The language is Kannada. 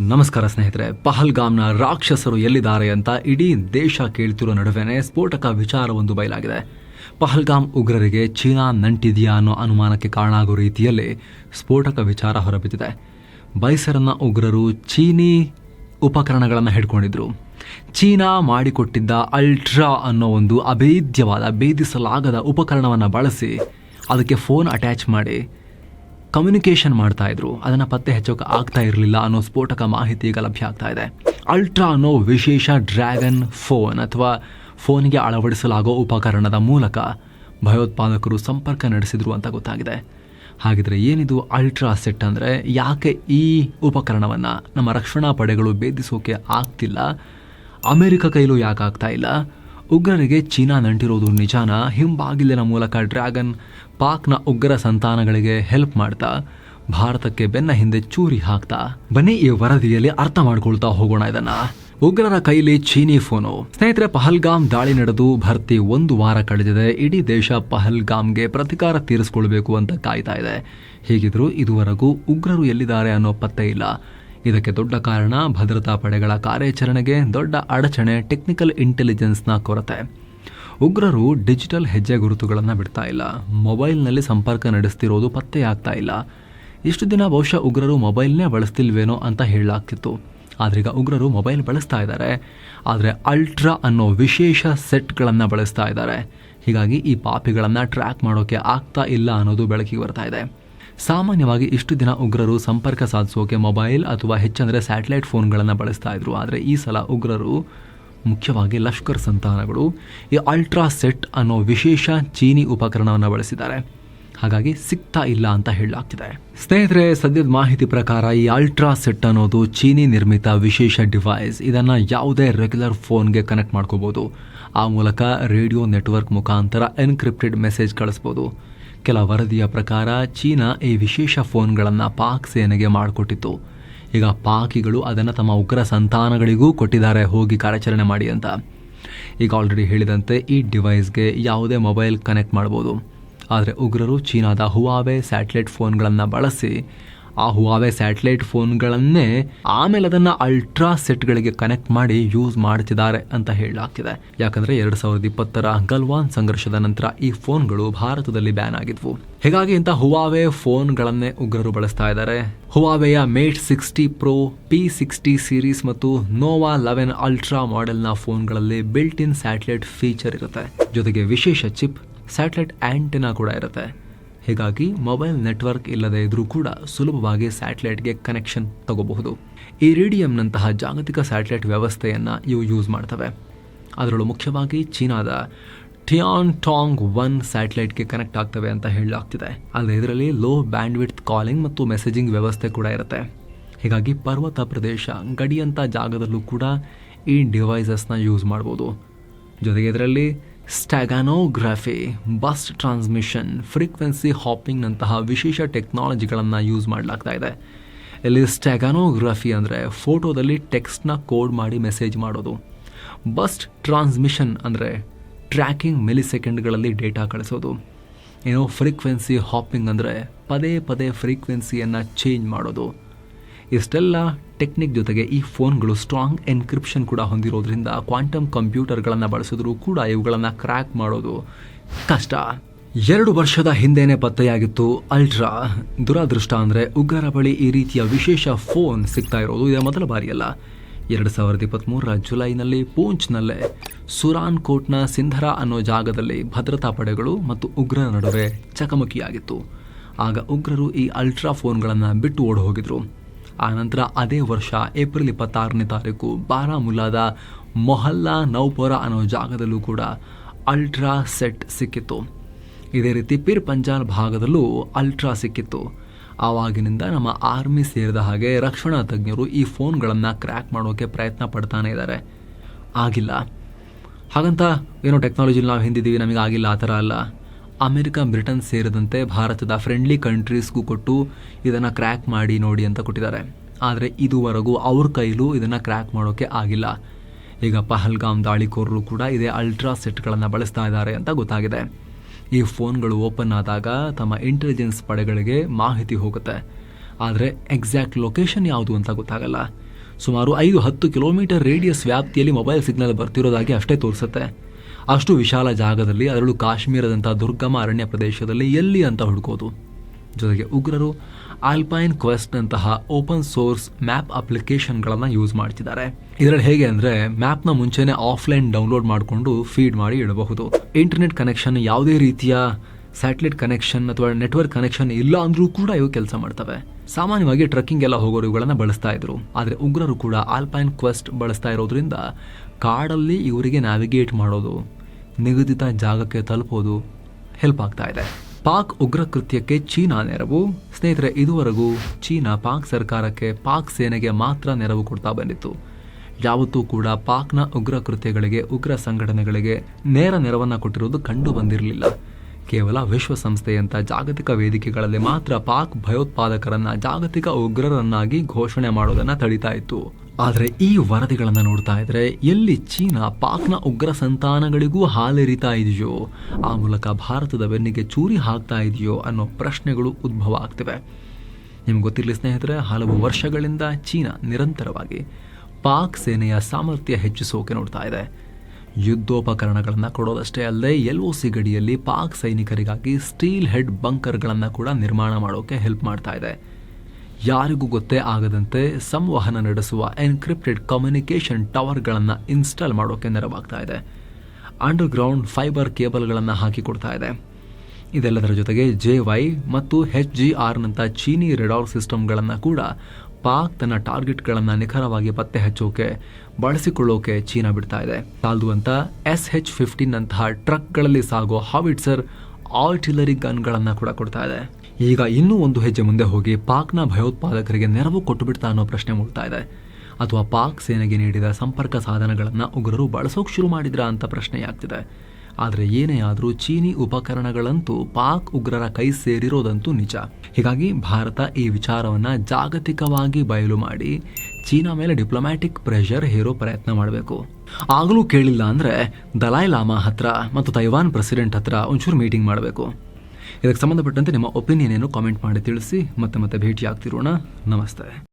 ನಮಸ್ಕಾರ ಸ್ನೇಹಿತರೆ, ಪಹಲ್ಗಾಮ್ನ ರಾಕ್ಷಸರು ಎಲ್ಲಿದ್ದಾರೆ ಅಂತ ಇಡೀ ದೇಶ ಕೇಳ್ತಿರೋ ನಡುವೆನೆ ಸ್ಫೋಟಕ ವಿಚಾರವೊಂದು ಬಯಲಾಗಿದೆ. ಪಹಲ್ಗಾಮ್ ಉಗ್ರರಿಗೆ ಚೀನಾ ನಂಟಿದೆಯಾ ಅನ್ನೋ ಅನುಮಾನಕ್ಕೆ ಕಾರಣ ಆಗೋ ರೀತಿಯಲ್ಲಿ ಸ್ಫೋಟಕ ವಿಚಾರ ಹೊರಬಿದ್ದಿದೆ. ಬೈಸರನ್ನ ಉಗ್ರರು ಚೀನಿ ಉಪಕರಣಗಳನ್ನು ಹಿಡ್ಕೊಂಡಿದ್ರು. ಚೀನಾ ಮಾಡಿಕೊಟ್ಟಿದ್ದ ಅಲ್ಟ್ರಾ ಅನ್ನೋ ಒಂದು ಅಭೇದ್ಯವಾದ, ಭೇದಿಸಲಾಗದ ಉಪಕರಣವನ್ನು ಬಳಸಿ ಅದಕ್ಕೆ ಫೋನ್ ಅಟ್ಯಾಚ್ ಮಾಡಿ ಕಮ್ಯುನಿಕೇಷನ್ ಮಾಡ್ತಾ ಇದ್ರು. ಅದನ್ನು ಪತ್ತೆ ಹಚ್ಚೋಕೆ ಆಗ್ತಾ ಇರಲಿಲ್ಲ ಅನ್ನೋ ಸ್ಫೋಟಕ ಮಾಹಿತಿ ಈಗ ಲಭ್ಯ ಆಗ್ತಾ ಇದೆ. ಅಲ್ಟ್ರಾ ಅನ್ನೋ ವಿಶೇಷ ಡ್ರ್ಯಾಗನ್ ಫೋನ್ ಅಥವಾ ಫೋನಿಗೆ ಅಳವಡಿಸಲಾಗೋ ಉಪಕರಣದ ಮೂಲಕ ಭಯೋತ್ಪಾದಕರು ಸಂಪರ್ಕ ನಡೆಸಿದ್ರು ಅಂತ ಗೊತ್ತಾಗಿದೆ. ಹಾಗಿದ್ರೆ ಏನಿದು ಅಲ್ಟ್ರಾ ಸೆಟ್ ಅಂದರೆ ಯಾಕೆ ಈ ಉಪಕರಣವನ್ನು ನಮ್ಮ ರಕ್ಷಣಾ ಪಡೆಗಳು ಭೇದಿಸೋಕೆ ಆಗ್ತಿಲ್ಲ? ಅಮೆರಿಕ ಕೈಲೂ ಯಾಕೆ ಆಗ್ತಾ ಇಲ್ಲ? ಉಗ್ರರಿಗೆ ಚೀನಾ ನಂಟಿರೋದು ನಿಜಾನ? ಹಿಂಬಾಗಿಲಿನ ಮೂಲಕ ಡ್ರ್ಯಾಗನ್ ಪಾಕ್ನ ಉಗ್ರ ಸಂತಾನಗಳಿಗೆ ಹೆಲ್ಪ್ ಮಾಡ್ತಾ, ಭಾರತಕ್ಕೆ ಬೆನ್ನ ಹಿಂದೆ ಚೂರಿ ಹಾಕ್ತಾ, ಬನ್ನಿ ಈ ವರದಿಯಲ್ಲಿ ಅರ್ಥ ಮಾಡ್ಕೊಳ್ತಾ ಹೋಗೋಣ ಇದನ್ನ. ಉಗ್ರರ ಕೈಲಿ ಚೀನಿ ಫೋನು. ಸ್ನೇಹಿತರೆ, ಪಹಲ್ಗಾಮ್ ದಾಳಿ ನಡೆದು ಭರ್ತಿ ಒಂದು ವಾರ ಕಳೆದಿದೆ. ಇಡೀ ದೇಶ ಪಹಲ್ಗಾಮ್ಗೆ ಪ್ರತಿಕಾರ ತೀರಿಸಿಕೊಳ್ಬೇಕು ಅಂತ ಕಾಯ್ತಾ ಇದೆ. ಹೀಗಿದ್ರೂ ಇದುವರೆಗೂ ಉಗ್ರರು ಎಲ್ಲಿದ್ದಾರೆ ಅನ್ನೋ ಪತ್ತೆ ಇಲ್ಲ. ಇದಕ್ಕೆ ದೊಡ್ಡ ಕಾರಣ ಭದ್ರತಾ ಪಡೆಗಳ ಕಾರ್ಯಾಚರಣೆಗೆ ದೊಡ್ಡ ಅಡಚಣೆ ಟೆಕ್ನಿಕಲ್ ಇಂಟೆಲಿಜೆನ್ಸ್ನ ಕೊರತೆ. ಉಗ್ರರು ಡಿಜಿಟಲ್ ಹೆಜ್ಜೆ ಗುರುತುಗಳನ್ನು ಬಿಡ್ತಾ ಇಲ್ಲ. ಮೊಬೈಲ್ನಲ್ಲಿ ಸಂಪರ್ಕ ನಡೆಸ್ತಿರೋದು ಪತ್ತೆಯಾಗ್ತಾ ಇಲ್ಲ. ಇಷ್ಟು ದಿನ ಬಹುಶಃ ಉಗ್ರರು ಮೊಬೈಲ್ನೇ ಬಳಸ್ತಿಲ್ವೇನೋ ಅಂತ ಹೇಳಲಾಗ್ತಿತ್ತು. ಆದ್ರೀಗ ಉಗ್ರರು ಮೊಬೈಲ್ ಬಳಸ್ತಾ ಇದ್ದಾರೆ. ಆದರೆ ಅಲ್ಟ್ರಾ ಅನ್ನೋ ವಿಶೇಷ ಸೆಟ್ಗಳನ್ನು ಬಳಸ್ತಾ ಇದ್ದಾರೆ. ಹೀಗಾಗಿ ಈ ಪಾಪಿಗಳನ್ನು ಟ್ರ್ಯಾಕ್ ಮಾಡೋಕ್ಕೆ ಆಗ್ತಾ ಇಲ್ಲ ಅನ್ನೋದು ಬೆಳಕಿಗೆ ಬರ್ತಾ ಇದೆ. ಸಾಮಾನ್ಯವಾಗಿ ಇಷ್ಟು ದಿನ ಉಗ್ರರು ಸಂಪರ್ಕ ಸಾಧಿಸೋಕೆ ಮೊಬೈಲ್ ಅಥವಾ ಹೆಚ್ಚಂದರೆ ಸ್ಯಾಟಲೈಟ್ ಫೋನ್ಗಳನ್ನು ಬಳಸ್ತಾ ಇದ್ರು. ಆದರೆ ಈ ಸಲ ಉಗ್ರರು ಮುಖ್ಯವಾಗಿ ಲಷ್ಕರ್ ಸಂತಾನಗಳು, ಈ ಅಲ್ಟ್ರಾ ಸೆಟ್ ಅನ್ನೋ ವಿಶೇಷ ಚೀನಿ ಉಪಕರಣವನ್ನು ಬಳಸಿದ್ದಾರೆ. ಹಾಗಾಗಿ ಸಿಗ್ತಾ ಇಲ್ಲ ಅಂತ ಹೇಳಲಾಗ್ತಿದೆ. ಸ್ನೇಹಿತರೆ, ಸದ್ಯದ ಮಾಹಿತಿ ಪ್ರಕಾರ ಈ ಅಲ್ಟ್ರಾ ಸೆಟ್ ಅನ್ನೋದು ಚೀನಿ ನಿರ್ಮಿತ ವಿಶೇಷ ಡಿವೈಸ್. ಇದನ್ನು ಯಾವುದೇ ರೆಗ್ಯುಲರ್ ಫೋನ್ಗೆ ಕನೆಕ್ಟ್ ಮಾಡ್ಕೋಬೋದು. ಆ ಮೂಲಕ ರೇಡಿಯೋ ನೆಟ್ವರ್ಕ್ ಮುಖಾಂತರ ಎನ್ಕ್ರಿಪ್ಟೆಡ್ ಮೆಸೇಜ್ ಕಳಿಸ್ಬೋದು. ಕೆಲ ವರದಿಯ ಪ್ರಕಾರ ಚೀನಾ ಈ ವಿಶೇಷ ಫೋನ್ಗಳನ್ನು ಪಾಕ್ ಸೇನೆಗೆ ಮಾಡಿಕೊಟ್ಟಿತ್ತು. ಈಗ ಪಾಕಿಗಳು ಅದನ್ನು ತಮ್ಮ ಉಗ್ರ ಸಂತಾನಗಳಿಗೂ ಕೊಟ್ಟಿದ್ದಾರೆ, ಹೋಗಿ ಕಾರ್ಯಾಚರಣೆ ಮಾಡಿ ಅಂತ. ಈಗ ಆಲ್ರೆಡಿ ಹೇಳಿದಂತೆ ಈ ಡಿವೈಸ್ಗೆ ಯಾವುದೇ ಮೊಬೈಲ್ ಕನೆಕ್ಟ್ ಮಾಡ್ಬೋದು. ಆದರೆ ಉಗ್ರರು ಚೀನಾದ ಹುವಾವೆ ಸ್ಯಾಟಲೈಟ್ ಫೋನ್ಗಳನ್ನು ಬಳಸಿ ಆ ಹುವಾವೆ ಸ್ಯಾಟಲೈಟ್ ಫೋನ್ಗಳನ್ನೇ ಆಮೇಲೆ ಅದನ್ನು ಅಲ್ಟ್ರಾ ಸೆಟ್ಗಳಿಗೆ ಕನೆಕ್ಟ್ ಮಾಡಿ ಯೂಸ್ ಮಾಡ್ತಿದ್ದಾರೆ ಅಂತ ಹೇಳಲಾಗ್ತಿದೆ. ಯಾಕಂದ್ರೆ ಎರಡು ಸಾವಿರದ ಇಪ್ಪತ್ತರ ಗಲ್ವಾನ್ ಸಂಘರ್ಷದ ನಂತರ ಈ ಫೋನ್ಗಳು ಭಾರತದಲ್ಲಿ ಬ್ಯಾನ್ ಆಗಿದ್ವು. ಹೀಗಾಗಿ ಇಂಥ ಹುವಾವೆ ಫೋನ್ಗಳನ್ನೇ ಉಗ್ರರು ಬಳಸ್ತಾ ಇದ್ದಾರೆ. ಹುವಾವೆಯ Mate sixty Pro P sixty series ಮತ್ತು ನೋವಾ ಲೆವೆನ್ ಅಲ್ಟ್ರಾ ಮಾಡೆಲ್ನ ಫೋನ್ಗಳಲ್ಲಿ ಬಿಲ್ಟ್ ಇನ್ ಸ್ಯಾಟಲೈಟ್ ಫೀಚರ್ ಇರುತ್ತೆ. ಜೊತೆಗೆ ವಿಶೇಷ ಚಿಪ್ ಸ್ಯಾಟಲೈಟ್ ಆಂಟೆನಾ ಕೂಡ ಇರುತ್ತೆ. ಹೀಗಾಗಿ ಮೊಬೈಲ್ ನೆಟ್ವರ್ಕ್ ಇಲ್ಲದೇ ಇದ್ರೂ ಕೂಡ ಸುಲಭವಾಗಿ ಸ್ಯಾಟಲೈಟ್ಗೆ ಕನೆಕ್ಷನ್ ತಗೋಬಹುದು. ಈ ರೇಡಿಯಂನಂತಹ ಜಾಗತಿಕ ಸ್ಯಾಟಲೈಟ್ ವ್ಯವಸ್ಥೆಯನ್ನು ಇವು ಯೂಸ್ ಮಾಡ್ತವೆ. ಅದರಲ್ಲೂ ಮುಖ್ಯವಾಗಿ ಚೀನಾದ ಟಿಯಾನ್ ಟಾಂಗ್ ಒನ್ ಸ್ಯಾಟಲೈಟ್ಗೆ ಕನೆಕ್ಟ್ ಆಗ್ತವೆ ಅಂತ ಹೇಳಲಾಗ್ತಿದೆ. ಅಲ್ಲದೆ ಇದರಲ್ಲಿ ಲೋ ಬ್ಯಾಂಡ್ವಿಡ್ತ್ ಕಾಲಿಂಗ್ ಮತ್ತು ಮೆಸೇಜಿಂಗ್ ವ್ಯವಸ್ಥೆ ಕೂಡ ಇರುತ್ತೆ. ಹೀಗಾಗಿ ಪರ್ವತ ಪ್ರದೇಶ ಗಡಿಯಂಥ ಜಾಗದಲ್ಲೂ ಕೂಡ ಈ ಡಿವೈಸಸ್ನ ಯೂಸ್ ಮಾಡ್ಬೋದು. ಜೊತೆಗೆ ಇದರಲ್ಲಿ ಸ್ಟ್ಯಾಗಾನೋಗ್ರಫಿ ಬಸ್ ಟ್ರಾನ್ಸ್ಮಿಷನ್ ಫ್ರೀಕ್ವೆನ್ಸಿ ಹಾಪಿಂಗ್ನಂತಹ ವಿಶೇಷ ಟೆಕ್ನಾಲಜಿಗಳನ್ನು ಯೂಸ್ ಮಾಡಲಾಗ್ತಾ ಇದೆ. ಇಲ್ಲಿ ಸ್ಟ್ಯಾಗಾನೋಗ್ರಫಿ ಅಂದರೆ ಫೋಟೋದಲ್ಲಿ ಟೆಕ್ಸ್ಟ್ನ ಕೋಡ್ ಮಾಡಿ ಮೆಸೇಜ್ ಮಾಡೋದು. ಬಸ್ಟ್ ಟ್ರಾನ್ಸ್ಮಿಷನ್ ಅಂದರೆ ಟ್ರ್ಯಾಕಿಂಗ್ ಮಿಲಿ ಸೆಕೆಂಡ್ಗಳಲ್ಲಿ ಡೇಟಾ ಕಳಿಸೋದು. ಏನೋ ಫ್ರೀಕ್ವೆನ್ಸಿ ಹಾಪಿಂಗ್ ಅಂದರೆ ಪದೇ ಪದೇ ಫ್ರೀಕ್ವೆನ್ಸಿಯನ್ನು ಚೇಂಜ್ ಮಾಡೋದು. ಇಷ್ಟೆಲ್ಲ ಟೆಕ್ನಿಕ್ ಜೊತೆಗೆ ಈ ಫೋನ್ಗಳು ಸ್ಟ್ರಾಂಗ್ ಎನ್ಕ್ರಿಪ್ಷನ್ ಕೂಡ ಹೊಂದಿರೋದ್ರಿಂದ ಕ್ವಾಂಟಮ್ ಕಂಪ್ಯೂಟರ್ಗಳನ್ನು ಬಳಸಿದ್ರೂ ಕೂಡ ಇವುಗಳನ್ನು ಕ್ರ್ಯಾಕ್ ಮಾಡೋದು ಕಷ್ಟ. ಎರಡು ವರ್ಷದ ಹಿಂದೆನೇ ಪತ್ತೆಯಾಗಿತ್ತು ಅಲ್ಟ್ರಾ. ದುರಾದೃಷ್ಟ ಅಂದರೆ ಉಗ್ರರ ಬಳಿ ಈ ರೀತಿಯ ವಿಶೇಷ ಫೋನ್ ಸಿಗ್ತಾ ಇರೋದು ಇದೇ ಮೊದಲ ಬಾರಿಯಲ್ಲ. ಎರಡು ಸಾವಿರದ ಇಪ್ಪತ್ತ್ಮೂರರ ಜುಲೈನಲ್ಲಿ ಪೂಂಚ್ನಲ್ಲೇ ಸುರಾನ್ ಕೋಟ್ನ ಸಿಂಧರ ಅನ್ನೋ ಜಾಗದಲ್ಲಿ ಭದ್ರತಾ ಪಡೆಗಳು ಮತ್ತು ಉಗ್ರರ ನಡುವೆ ಚಕಮಕಿಯಾಗಿತ್ತು. ಆಗ ಉಗ್ರರು ಈ ಅಲ್ಟ್ರಾ ಫೋನ್ಗಳನ್ನು ಬಿಟ್ಟು ಓಡಿ ಹೋಗಿದ್ರು. ಆನಂತರ ಅದೇ ವರ್ಷ ಏಪ್ರಿಲ್ ಇಪ್ಪತ್ತಾರನೇ ತಾರೀಕು ಬಾರಾಮುಲ್ಲಾದ ಮೊಹಲ್ಲಾ ನೌಪೊರ ಅನ್ನೋ ಜಾಗದಲ್ಲೂ ಕೂಡ ಅಲ್ಟ್ರಾ ಸೆಟ್ ಸಿಕ್ಕಿತ್ತು. ಇದೇ ರೀತಿ ಪಿರ್ ಪಂಜಾಲ್ ಭಾಗದಲ್ಲೂ ಅಲ್ಟ್ರಾ ಸಿಕ್ಕಿತ್ತು. ಆವಾಗಿನಿಂದ ನಮ್ಮ ಆರ್ಮಿ ಸೇರಿದ ಹಾಗೆ ರಕ್ಷಣಾ ತಜ್ಞರು ಈ ಫೋನ್ಗಳನ್ನು ಕ್ರ್ಯಾಕ್ ಮಾಡೋಕ್ಕೆ ಪ್ರಯತ್ನ ಪಡ್ತಾನೆ ಇದ್ದಾರೆ. ಆಗಿಲ್ಲ. ಹಾಗಂತ ಏನೋ ಟೆಕ್ನಾಲಜಿಲಿ ನಾವು ಹಿಂದಿದ್ದೀವಿ ನಮಗೆ ಆಗಿಲ್ಲ ಆ ಥರ ಅಲ್ಲ. ಅಮೆರಿಕ, ಬ್ರಿಟನ್ ಸೇರಿದಂತೆ ಭಾರತದ ಫ್ರೆಂಡ್ಲಿ ಕಂಟ್ರೀಸ್ಗೂ ಕೊಟ್ಟು ಇದನ್ನು ಕ್ರ್ಯಾಕ್ ಮಾಡಿ ನೋಡಿ ಅಂತ ಕೊಟ್ಟಿದ್ದಾರೆ. ಆದರೆ ಇದುವರೆಗೂ ಅವ್ರ ಕೈಲೂ ಇದನ್ನು ಕ್ರ್ಯಾಕ್ ಮಾಡೋಕ್ಕೆ ಆಗಿಲ್ಲ. ಈಗ ಪಹಲ್ಗಾಮ್ ದಾಳಿಕೋರರು ಕೂಡ ಇದೇ ಅಲ್ಟ್ರಾ ಸೆಟ್ಗಳನ್ನು ಬಳಸ್ತಾ ಇದ್ದಾರೆ ಅಂತ ಗೊತ್ತಾಗಿದೆ. ಈ ಫೋನ್ಗಳು ಓಪನ್ ಆದಾಗ ತಮ್ಮ ಇಂಟೆಲಿಜೆನ್ಸ್ ಪಡೆಗಳಿಗೆ ಮಾಹಿತಿ ಹೋಗುತ್ತೆ. ಆದರೆ ಎಕ್ಸಾಕ್ಟ್ ಲೊಕೇಶನ್ ಯಾವುದು ಅಂತ ಗೊತ್ತಾಗಲ್ಲ. ಸುಮಾರು ಐದು ಹತ್ತು ಕಿಲೋಮೀಟರ್ ರೇಡಿಯಸ್ ವ್ಯಾಪ್ತಿಯಲ್ಲಿ ಮೊಬೈಲ್ ಸಿಗ್ನಲ್ ಬರ್ತಿರೋದಾಗಿ ಅಷ್ಟೇ ತೋರಿಸುತ್ತೆ. ಅಷ್ಟು ವಿಶಾಲ ಜಾಗದಲ್ಲಿ ಅದರಲ್ಲೂ ಕಾಶ್ಮೀರದಂಥ ದುರ್ಗಮ ಅರಣ್ಯ ಪ್ರದೇಶದಲ್ಲಿ ಎಲ್ಲಿ ಅಂತ ಹುಡುಕೋದು? ಜೊತೆಗೆ ಉಗ್ರರು ಆಲ್ಪೈನ್ ಕ್ವೆಸ್ಟ್ ನಂತಹ ಓಪನ್ ಸೋರ್ಸ್ ಮ್ಯಾಪ್ ಅಪ್ಲಿಕೇಶನ್ಗಳನ್ನು ಯೂಸ್ ಮಾಡ್ತಿದ್ದಾರೆ. ಇದರಲ್ಲಿ ಹೇಗೆ ಅಂದರೆ ಮ್ಯಾಪ್ನ ಮುಂಚೆನೇ ಆಫ್ಲೈನ್ ಡೌನ್ಲೋಡ್ ಮಾಡಿಕೊಂಡು ಫೀಡ್ ಮಾಡಿ ಇಡಬಹುದು. ಇಂಟರ್ನೆಟ್ ಕನೆಕ್ಷನ್ ಯಾವುದೇ ರೀತಿಯ ಸ್ಯಾಟಲೈಟ್ ಕನೆಕ್ಷನ್ ಅಥವಾ ನೆಟ್ವರ್ಕ್ ಕನೆಕ್ಷನ್ ಇಲ್ಲ ಅಂದ್ರೂ ಕೂಡ ಇವು ಕೆಲಸ ಮಾಡ್ತವೆ. ಸಾಮಾನ್ಯವಾಗಿ ಟ್ರಕ್ಕಿಂಗ್ ಎಲ್ಲ ಹೋಗೋರು ಇವುಗಳನ್ನು ಬಳಸ್ತಾ ಇದ್ರು. ಆದರೆ ಉಗ್ರರು ಕೂಡ ಆಲ್ಪೈನ್ ಕ್ವೆಸ್ಟ್ ಬಳಸ್ತಾ ಇರೋದ್ರಿಂದ ಕಾಡಲ್ಲಿ ಇವರಿಗೆ ನ್ಯಾವಿಗೇಟ್ ಮಾಡೋದು, ನಿಗದಿತ ಜಾಗಕ್ಕೆ ತಲುಪೋದು ಹೆಲ್ಪ್ ಆಗ್ತಾ ಇದೆ. ಪಾಕ್ ಉಗ್ರ ಕೃತ್ಯಕ್ಕೆ ಚೀನಾ ನೆರವು. ಸ್ನೇಹಿತರೆ, ಇದುವರೆಗೂ ಚೀನಾ ಪಾಕ್ ಸರ್ಕಾರಕ್ಕೆ ಪಾಕ್ ಸೇನೆಗೆ ಮಾತ್ರ ನೆರವು ಕೊಡ್ತಾ ಬಂದಿತ್ತು. ಯಾವತ್ತೂ ಕೂಡ ಪಾಕ್ನ ಉಗ್ರ ಕೃತ್ಯಗಳಿಗೆ ಉಗ್ರ ಸಂಘಟನೆಗಳಿಗೆ ನೇರ ನೆರವನ್ನು ಕೊಟ್ಟಿರುವುದು ಕಂಡು ಬಂದಿರಲಿಲ್ಲ. ಕೇವಲ ವಿಶ್ವಸಂಸ್ಥೆಯಂಥ ಜಾಗತಿಕ ವೇದಿಕೆಗಳಲ್ಲಿ ಮಾತ್ರ ಪಾಕ್ ಭಯೋತ್ಪಾದಕರನ್ನ, ಜಾಗತಿಕ ಉಗ್ರರನ್ನಾಗಿ ಘೋಷಣೆ ಮಾಡೋದನ್ನ ತಡೀತಾ ಇತ್ತು. ಆದರೆ ಈ ವರದಿಗಳನ್ನು ನೋಡ್ತಾ ಇದ್ರೆ ಎಲ್ಲಿ ಚೀನಾ ಪಾಕ್ನ ಉಗ್ರ ಸಂತಾನಗಳಿಗೂ ಹಾಲೆರಿತಾ ಇದೆಯೋ, ಆ ಮೂಲಕ ಭಾರತದ ಬೆನ್ನಿಗೆ ಚೂರಿ ಹಾಕ್ತಾ ಇದೆಯೋ ಅನ್ನೋ ಪ್ರಶ್ನೆಗಳು ಉದ್ಭವ ಆಗ್ತಿವೆ. ನಿಮ್ಗೆ ಗೊತ್ತಿರಲಿ ಸ್ನೇಹಿತರೆ, ಹಲವು ವರ್ಷಗಳಿಂದ ಚೀನಾ ನಿರಂತರವಾಗಿ ಪಾಕ್ ಸೇನೆಯ ಸಾಮರ್ಥ್ಯ ಹೆಚ್ಚಿಸೋಕೆ ನೋಡ್ತಾ ಇದೆ. ಯುದ್ಧೋಪಕರಣಗಳನ್ನು ಕೊಡೋದಷ್ಟೇ ಅಲ್ಲದೆ ಎಲ್ ಒ ಸಿ ಗಡಿಯಲ್ಲಿ ಪಾಕ್ ಸೈನಿಕರಿಗಾಗಿ ಸ್ಟೀಲ್ ಹೆಡ್ ಬಂಕರ್ಗಳನ್ನು ಕೂಡ ನಿರ್ಮಾಣ ಮಾಡೋಕೆ ಹೆಲ್ಪ್ ಮಾಡ್ತಾ ಇದೆ. ಯಾರಿಗೂ ಗೊತ್ತೇ ಆಗದಂತೆ ಸಂವಹನ ನಡೆಸುವ ಎನ್ಕ್ರಿಪ್ಟೆಡ್ ಕಮ್ಯುನಿಕೇಷನ್ ಟವರ್ಗಳನ್ನು ಇನ್ಸ್ಟಾಲ್ ಮಾಡೋಕ್ಕೆ ನೆರವಾಗ್ತಾ ಇದೆ. ಅಂಡರ್ಗ್ರೌಂಡ್ ಫೈಬರ್ ಕೇಬಲ್ಗಳನ್ನು ಹಾಕಿಕೊಡ್ತಾ ಇದೆ. ಇದೆಲ್ಲದರ ಜೊತೆಗೆ ಜೆ ವೈ ಮತ್ತು ಹೆಚ್ ಜಿ ಆರ್ನಂಥ ಚೀನಿ ರೆಡಾರ್ ಸಿಸ್ಟಮ್ಗಳನ್ನು ಕೂಡ ಪಾಕ್ ತನ್ನ ಟಾರ್ಗೆಟ್ಗಳನ್ನು ನಿಖರವಾಗಿ ಪತ್ತೆ ಹಚ್ಚೋಕೆ, ಬಳಸಿಕೊಳ್ಳೋಕೆ ಚೀನಾ ಬಿಡ್ತಾ ಇದೆ. ತಾಲ್ದು ಅಂತ ಎಸ್ ಹೆಚ್ ಫಿಫ್ಟೀನ್ ಅಂತಹ ಟ್ರಕ್ಗಳಲ್ಲಿ ಸಾಗೋ ಹಾವಿಟ್ಸರ್ ಆರ್ಟಿಲರಿ ಗನ್ಗಳನ್ನು ಕೂಡ ಕೊಡ್ತಾ ಇದೆ. ಈಗ ಇನ್ನೂ ಒಂದು ಹೆಜ್ಜೆ ಮುಂದೆ ಹೋಗಿ ಪಾಕ್ನ ಭಯೋತ್ಪಾದಕರಿಗೆ ನೆರವು ಕೊಟ್ಟು ಬಿಡ್ತಾ ಅನ್ನೋ ಪ್ರಶ್ನೆ ಮೂಡ್ತಾ ಇದೆ. ಅಥವಾ ಪಾಕ್ ಸೇನೆಗೆ ನೀಡಿದ ಸಂಪರ್ಕ ಸಾಧನಗಳನ್ನು ಉಗ್ರರು ಬಳಸೋಕೆ ಶುರು ಮಾಡಿದ್ರಾ ಅಂತ ಪ್ರಶ್ನೆಯಾಗ್ತಿದೆ. ಆದರೆ ಏನೇ ಆದರೂ ಚೀನಿ ಉಪಕರಣಗಳಂತೂ ಪಾಕ್ ಉಗ್ರರ ಕೈ ಸೇರಿರೋದಂತೂ ನಿಜ. ಹೀಗಾಗಿ ಭಾರತ ಈ ವಿಚಾರವನ್ನು ಜಾಗತಿಕವಾಗಿ ಬಯಲು ಮಾಡಿ ಚೀನಾ ಮೇಲೆ ಡಿಪ್ಲೊಮ್ಯಾಟಿಕ್ ಪ್ರೆಷರ್ ಹೇರೋ ಪ್ರಯತ್ನ ಮಾಡಬೇಕು. ಆಗಲೂ ಕೇಳಿಲ್ಲ ಅಂದರೆ ದಲಾಯ್ ಲಾಮಾ ಹತ್ರ ಮತ್ತು ತೈವಾನ್ ಪ್ರೆಸಿಡೆಂಟ್ ಹತ್ರ ಒಂಚೂರು ಮೀಟಿಂಗ್ ಮಾಡಬೇಕು. ಇದಕ್ಕೆ ಸಂಬಂಧಪಟ್ಟಂತೆ ನಿಮ್ಮ ಒಪಿನಿಯನ್ ಏನು ಕಾಮೆಂಟ್ ಮಾಡಿ ತಿಳಿಸಿ ಮತ್ತೆ ಮತ್ತೆ ಭೇಟಿ ಆಗ್ತಿರೋಣ ನಮಸ್ತೆ.